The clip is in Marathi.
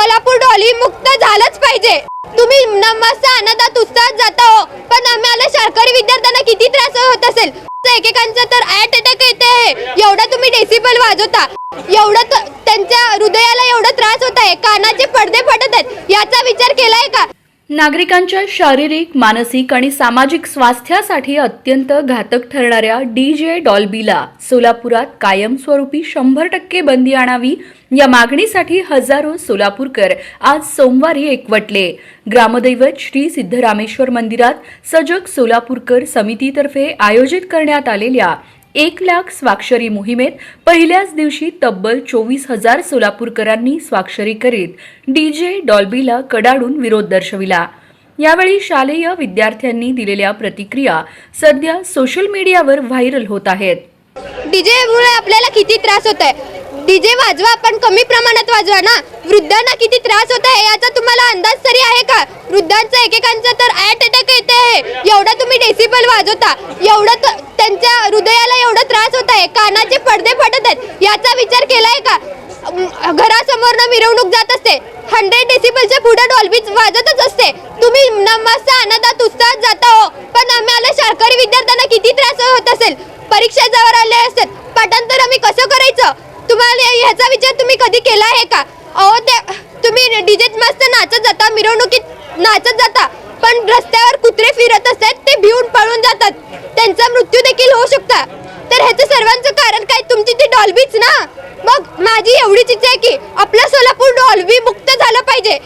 सोलापूर डॉली मुक्त झालंच पाहिजे. तुम्ही न- आनंदात उत्साहात जाता हो पण आम्हाला शाळकरी विद्यार्थ्यांना किती त्रास होत असेल? एकेकांचा तर ऍट अटॅक येते आहे. एवढा तुम्ही डेसिबल वाजवता. एवढं त्यांच्या हृदयाला एवढा त्रास होत आहे. कानाचे पडदे फटत आहेत. याचा विचार केलाय का? नागरिकांच्या शारीरिक मानसिक आणि सामाजिक स्वास्थ्यासाठी अत्यंत घातक ठरणाऱ्या डी जे डॉल्बीला सोलापुरात कायमस्वरूपी शंभर टक्के बंदी आणावी या मागणीसाठी हजारो सोलापूरकर आज सोमवारी एकवटले. ग्रामदैवत श्री सिद्धरामेश्वर मंदिरात सजग सोलापूरकर समितीतर्फे आयोजित करण्यात आलेल्या एक लाख स्वाक्षरी मोहिमेत पहिल्याच दिवशी तब्बल चोवीस हजार सोलापूरकरांनी स्वाक्षरी करीत डीजे डॉल्बीला कडाडून विरोध दर्शविला. यावेळी शालेय विद्यार्थ्यांनी दिलेल्या प्रतिक्रिया सध्या सोशल मीडियावर व्हायरल होत आहेत. डीजेमुळे आपल्याला किती त्रास होत आहे? डीजे वाजवा पण कमी प्रमाणात वाजवा ना? वृद्धांना किती त्रास होत आहे? याचा तुम्हाला अंदाज तरी आहे का? वृद्धांचा एकेकांचा तर ॲट अटॅक येते. आहे एवढा तुम्ही डेसिबल वाजवता. एवढं तर त्यांच्या हृदयाला एवढा त्रास होत आहे कानाचे पडदे फटत आहेत याचा विचार केलाय का? घरासमोर घरासमोरनं मिरवणूक जात असते हंड्रेड डेसिबलच्या पुढे डॉल्बीच वाजतच असते. तुम्ही मस्त आनंदात उत्साहात जाता हो पण आम्हाला शाळकरी विद्यार्थ्यांना किती त्रास होत असेल? परीक्षा जवळ आले असतात पाठांतर आम्ही कसं करायचं? तुम्हाला ह्याचा विचार तुम्ही कधी केला आहे का? अहो ते तुम्ही डीजेत मस्त नाचत जाता मिरवणुकीत नाचत जाता पण रस्त्यावर कुत्रे फिरत असतात ते भिवून पळून जातात. त्यांचा मृत्यू देखील होऊ शकता. तर ह्याचं सर्वांचं कारण काय? तुमची ती डॉल्बीच ना? मग माझी एवढीच इच्छा आहे की आपला सोलापूर डॉल्बी मुक्त झालं पाहिजे.